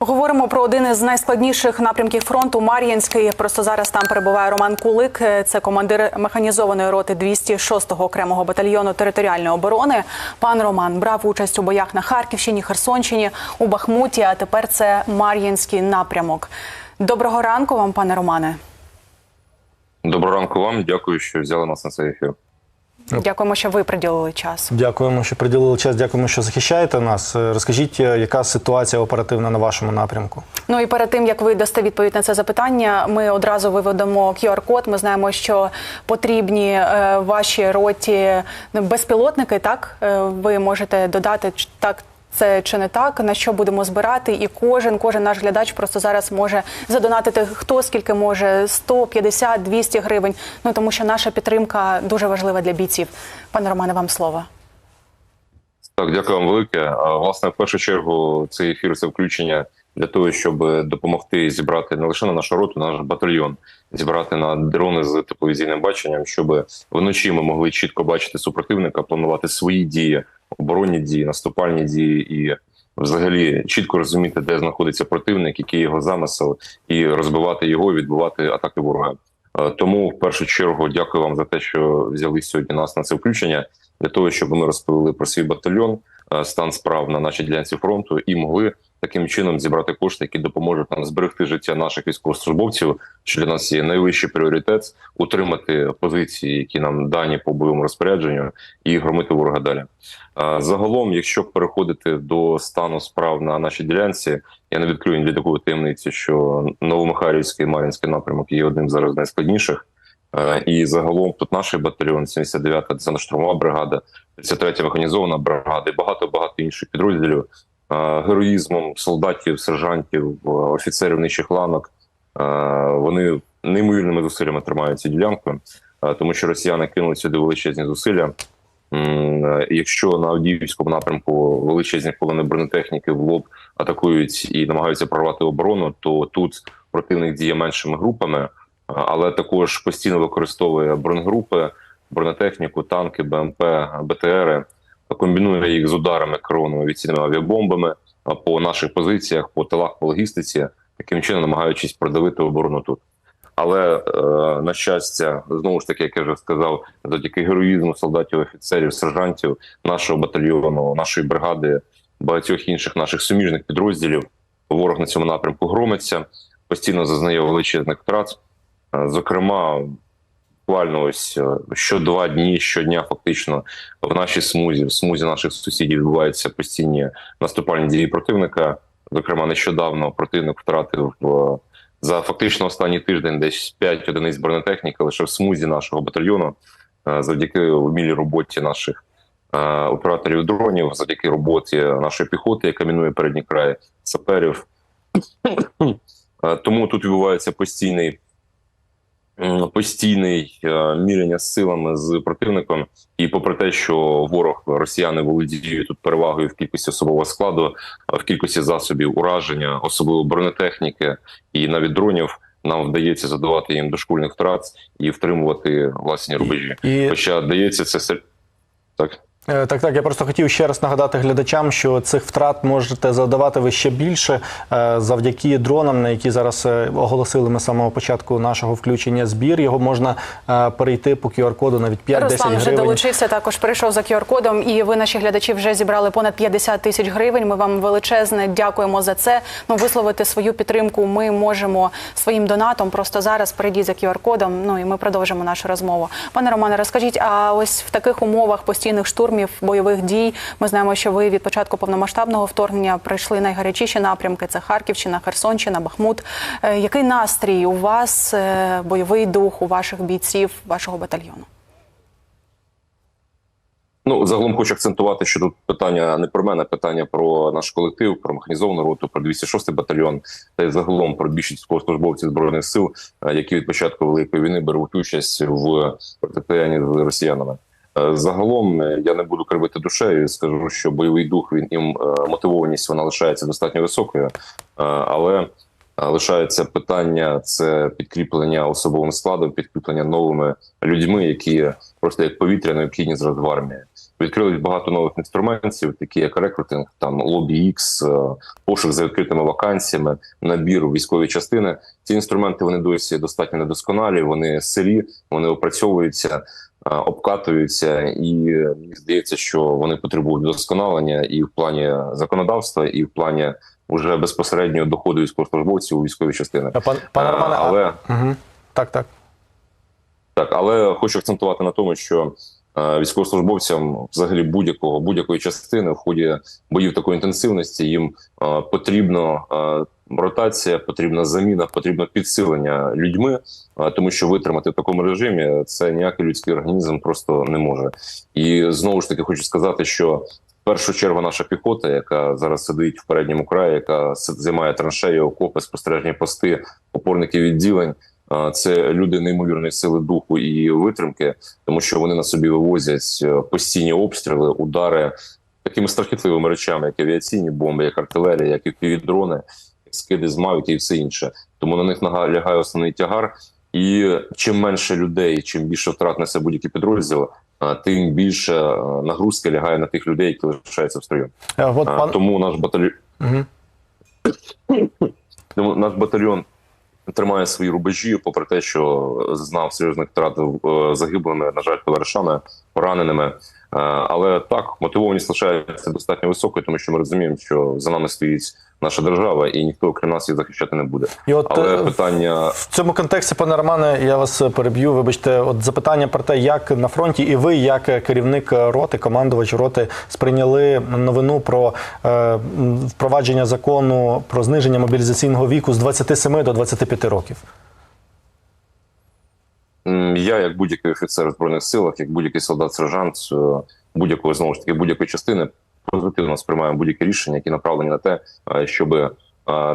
Говоримо про один із найскладніших напрямків фронту Мар'їнський. Просто зараз там перебуває Роман Кулик. Це командир механізованої роти 206-го окремого батальйону територіальної оборони. Пан Роман брав участь у боях на Харківщині, Херсонщині, у Бахмуті. А тепер це Мар'їнський напрямок. Доброго ранку вам, пане Романе. Доброго ранку вам. Дякую, що взяли нас на цей ефір. Дякуємо, що ви приділили час. Дякуємо, що приділили час. Дякуємо, що захищаєте нас. Е, Розкажіть, е, яка ситуація оперативна на вашому напрямку? Ну і перед тим як ви дасте відповідь на це запитання, ми одразу виведемо QR-код. Ми знаємо, що потрібні е, вашій роті безпілотники. Так е, ви можете додати так. Це чи не так, на що будемо збирати, і кожен, кожен наш глядач просто зараз може задонатити хто скільки може 100, 50, 200 гривень. Ну тому що наша підтримка дуже важлива для бійців. Пане Романе, вам слово. Так, дякую вам велике. Власне, в першу чергу, цей ефір це включення для того, щоб допомогти зібрати не лише на нашу роту, на наш батальйон, зібрати на дрони з тепловізійним баченням, щоб вночі ми могли чітко бачити супротивника, планувати свої дії, оборонні дії, наступальні дії і. Взагалі чітко розуміти, де знаходиться противник, який його замисел, і розбивати його, і відбивати атаки ворога. Е, Тому в першу чергу дякую вам за те, що взяли сьогодні нас на це включення для того, щоб ми розповіли про свій батальйон, е, стан справ на нашій ділянці фронту і могли таким чином зібрати кошти, які допоможуть нам зберегти життя наших військовослужбовців. Що для нас є найвищий пріоритет утримати позиції, які нам дані по бойовому розпорядженню, і громити ворога далі. Загалом, якщо переходити до стану справ на нашій ділянці, я не відкрию для такої таємниці, що Новомихайлівський і Мар'їнський напрямок є одним зараз з найскладніших. І загалом тут наш батальйон, 79-та десантно-штурмова бригада, 33-я механізована бригада і багато багато інших підрозділів. Е, Героїзмом солдатів, сержантів, е, офіцерів нижчих ланок. е, Вони неймовірними зусиллями тримають цю ділянку, тому що росіяни кинули сюди величезні зусилля. Якщо на Авдіївському напрямку величезні колони бронетехніки в лоб атакують і намагаються прорвати оборону, то тут противник діє меншими групами, але також постійно використовує бронегрупи, бронетехніку, танки, БМП, БТРи, комбінує їх з ударами керованими авіаційними авіабомбами по наших позиціях, по тилах, по логістиці, таким чином намагаючись продавити оборону тут. Але е, на щастя, знову ж таки, як я вже сказав, завдяки героїзму солдатів, офіцерів, сержантів нашого батальйону, нашої бригади, багатьох інших наших суміжних підрозділів, ворог на цьому напрямку громиться, постійно зазнає величезних втрат. Е, Зокрема, буквально ось е, що два дні, щодня, фактично, в нашій смузі, в смузі наших сусідів відбуваються постійні наступальні дії противника. Зокрема, нещодавно противник втратив е, за фактично останній тиждень десь 5 одиниць бронетехніки лише в смузі нашого батальйону, е, завдяки вмілій роботі наших операторів дронів, завдяки роботі нашої піхоти, яка мінує передні краї саперів. Тому тут відбувається постійний. Постійний е, міряння з силами з противником, і попри те, що ворог росіяни володіють тут перевагою в кількості особового складу, в кількості засобів ураження, особливо бронетехніки і навіть дронів, нам вдається задавати їм дошкульних втрат і втримувати власні рубежі. І Хоча дається це так. Е, Так, так. Я просто хотів ще раз нагадати глядачам, що цих втрат можете завдавати ви ще більше е, завдяки дронам, на які зараз е, оголосили ми з самого початку нашого включення збір. Його можна перейти по QR-коду навіть 5-10 Руслан вже долучився, також перейшов за QR-кодом, і ви, наші глядачі, вже зібрали понад 50 тисяч гривень. Ми вам величезне дякуємо за це. Ну, висловити свою підтримку ми можемо своїм донатом. Просто зараз перейдіть за QR-кодом. Ну і ми продовжимо нашу розмову. Пане Романе, розкажіть, а ось в таких умовах постійних штурмів, бойових дій, ми знаємо, що ви від початку повномасштабного вторгнення пройшли найгарячіші напрямки: це Харківщина, Херсонщина, Бахмут. Е, Який настрій у вас, е, бойовий дух у ваших бійців, вашого батальйону? Ну загалом хочу акцентувати, що тут питання не про мене, питання про наш колектив, про механізовану роту, про 206-й батальйон, та й загалом про більшість військовослужбовців збройних сил, е, які від початку великої війни беруть участь в протистоянні з росіянами. Е, Загалом е, я не буду кривити душею. Скажу, що бойовий дух він і е, мотивованість вона лишається достатньо високою, але лишається питання це підкріплення особовим складом, підкріплення новими людьми, які просто як повітря необхідні зараз в армії. Відкрили багато нових інструментів, такі як рекрутинг, там лобі X, е, пошук за відкритими вакансіями, набір у військові частини. Ці інструменти вони досі достатньо недосконалі. Вони сирі, вони опрацьовуються, е, обкатуються, і е, мені здається, що вони потребують вдосконалення і в плані законодавства, і в плані уже безпосереднього доходу військовослужбовців у військові частини. Пан, пане Романе, але Мгм. так, так. так, але хочу акцентувати на тому, що військовослужбовцям, взагалі будь-якого будь-якої частини в ході боїв такої інтенсивності їм е, потрібно е, ротація, потрібна заміна, потрібно підсилення людьми, е, тому що витримати в такому режимі це ніякий людський організм просто не може. І знову ж таки хочу сказати, що в першу чергу наша піхота, яка зараз сидить в передньому краї, яка займає траншеї, окопи, спостережні пости, опорники відділень. Це люди неймовірної сили духу і витримки, тому що вони на собі вивозять е, постійні обстріли, удари такими страхітливими речами, як авіаційні бомби, як артилерія, як і півдрони, як скиди з мавіки і все інше. Тому на них лягає основний тягар. І чим менше людей, чим більше втрат несе будь-який підрозділ, а, тим більше е, нагрузки лягає на тих людей, які лишаються в строю. Е, От пан... Тому наш батальйон. Мгм. Тому наш батальйон тримає свої рубежі, попри те, що знав серйозних втрат е, загиблими, на жаль, товаришами, пораненими. Е, Але так, мотивованість лишається достатньо високою, тому що ми розуміємо, що за нами стоїть наша держава, і ніхто крім нас її захищати не буде. І от Але е, питання в цьому контексті, пане Романе, я вас переб'ю. Вибачте, от запитання про те, як на фронті, і ви, як керівник роти, командувач роти, сприйняли новину про е, впровадження закону про зниження мобілізаційного віку з 27 до 25 років. Я, як будь-який офіцер збройних силах, як будь-який солдат-сержант е, будь-якої знову ж таки будь-якої частини, позитивно сприймаємо будь-які рішення, які направлені на те, щоб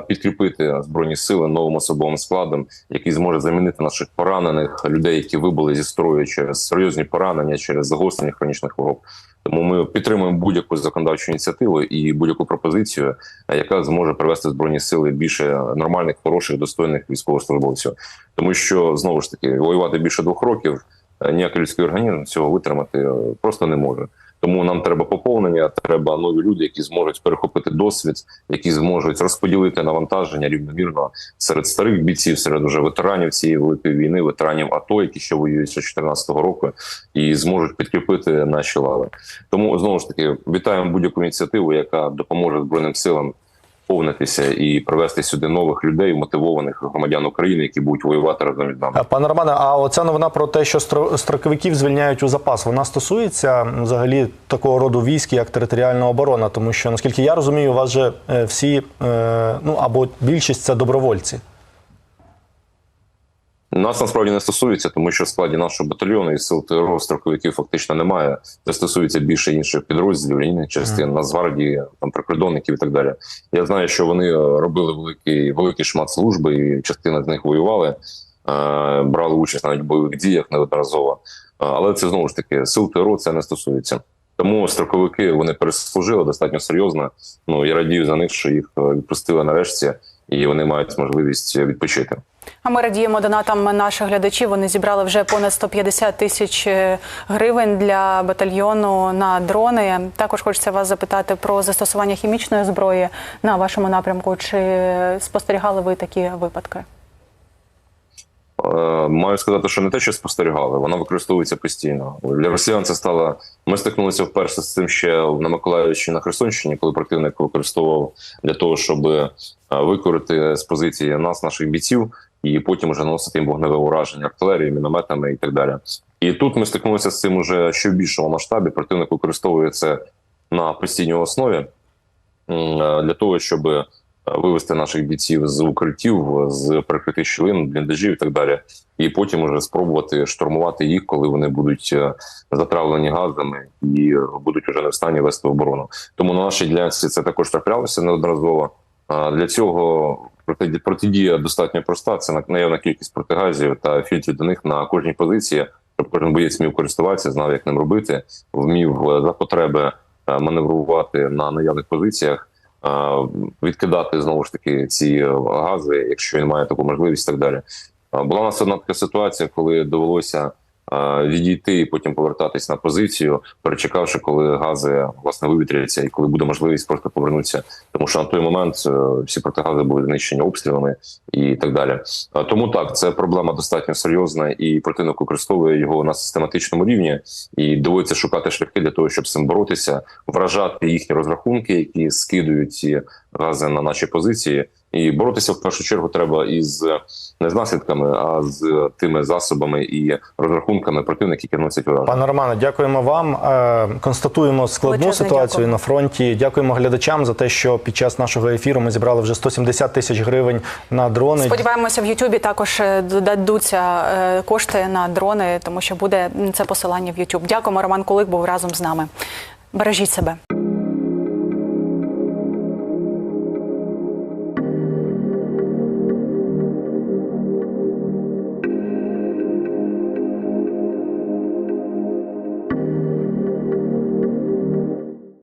підкріпити збройні сили новим особовим складом, який зможе замінити наших поранених людей, які вибули зі строю через серйозні поранення, через загострення хронічних хвороб. Тому ми підтримуємо будь-яку законодавчу ініціативу і будь-яку пропозицію, е, яка зможе привести збройні сили більше нормальних, хороших, достойних військовослужбовців. Тому що знову ж таки воювати більше двох років е, ніякий людський організм цього витримати е, просто не може. Тому нам треба поповнення, треба нові люди, які зможуть перехопити досвід, які зможуть розподілити навантаження рівномірно серед старих бійців, серед уже ветеранів цієї великої війни, ветеранів АТО, які ще воюють з 2014 року, і зможуть підкріпити наші лави. Тому знову ж таки вітаємо будь-яку ініціативу, яка допоможе збройним силам повнитися і привести сюди нових людей, мотивованих громадян України, які будуть воювати разом із нами. Пане Романе, а оця новина про те, що стро- строковиків звільняють у запас, вона стосується взагалі такого роду військ, як територіальна оборона, тому що наскільки я розумію, у вас же е, всі е, ну або більшість це добровольці. Нас насправді не стосується, тому що в складі нашого батальйону і сил ТРО строковиків фактично немає. Це стосується більше інших підрозділів, лінійних частин, Нацгвардії, там прикордонників і так далі. Я знаю, що вони е, робили великий великий шмат служби, і частина з них воювали, е, брали участь навіть в бойових діях неодноразово. Е, Але це знову ж таки сил ТРО це не стосується. Тому строковики вони переслужили достатньо серйозно. Ну я радію за них, що їх відпустили нарешті, і вони мають можливість відпочити. Ми радіємо донатам наших глядачів. Вони зібрали вже понад 150 тисяч е, гривень для батальйону на дрони. Також хочеться вас запитати про застосування хімічної зброї на вашому напрямку. Чи спостерігали ви такі випадки? Е, Маю сказати, що не те, що спостерігали, вона використовується постійно. Для росіян це стало. Ми стикнулися вперше з цим ще на Миколаївщині на Херсонщині, коли противник використовував для того, щоб е, викорити з позиції нас, наших бійців, і потім вже наносити їм вогневе ураження артилерією, мінометами і так далі. І тут ми стикнулися з цим уже ще в більшому масштабі. Противник використовує це на постійній основі е, для того, щоб е, вивести наших бійців з укриттів, з прикритих щілин, бліндажів і так далі, і потім уже спробувати штурмувати їх, коли вони будуть е, затравлені газами і будуть уже не в стані вести оборону. Тому на нашій ділянці це також траплялося неодноразово. Для цього протидія достатньо проста. Це наявна кількість протигазів та фільтрів до них на кожній позиції, щоб кожен боєць міг користуватися, знав, як ним робити, вмів е, за потреби е, маневрувати на наявних позиціях, е, відкидати знову ж таки ці гази, якщо він має таку можливість, і так далі. Була у нас одна така ситуація, коли довелося відійти і потім повертатись на позицію, перечекавши, коли гази власне вивітряться, і коли буде можливість просто повернутися. Тому що на той момент е, всі протигази були знищені обстрілами і так далі. Е, Тому так це проблема достатньо серйозна, і противник використовує його на систематичному рівні, і доводиться шукати шляхи для того, щоб з цим боротися, вражати їхні розрахунки, які скидують ці гази на наші позиції. І боротися в першу чергу треба із не з наслідками, а з тими засобами і розрахунками противників, які носять ураження. Пане Романе, дякуємо вам. Е, Констатуємо складну Величезне ситуацію дякую. на фронті. Дякуємо глядачам за те, що під час нашого ефіру ми зібрали вже 170 тисяч гривень на дрони. Сподіваємося, в Ютубі також е, додадуться е, кошти на дрони, тому що буде це посилання в Ютуб. Дякуємо. Роман Кулик був разом з нами. Бережіть себе.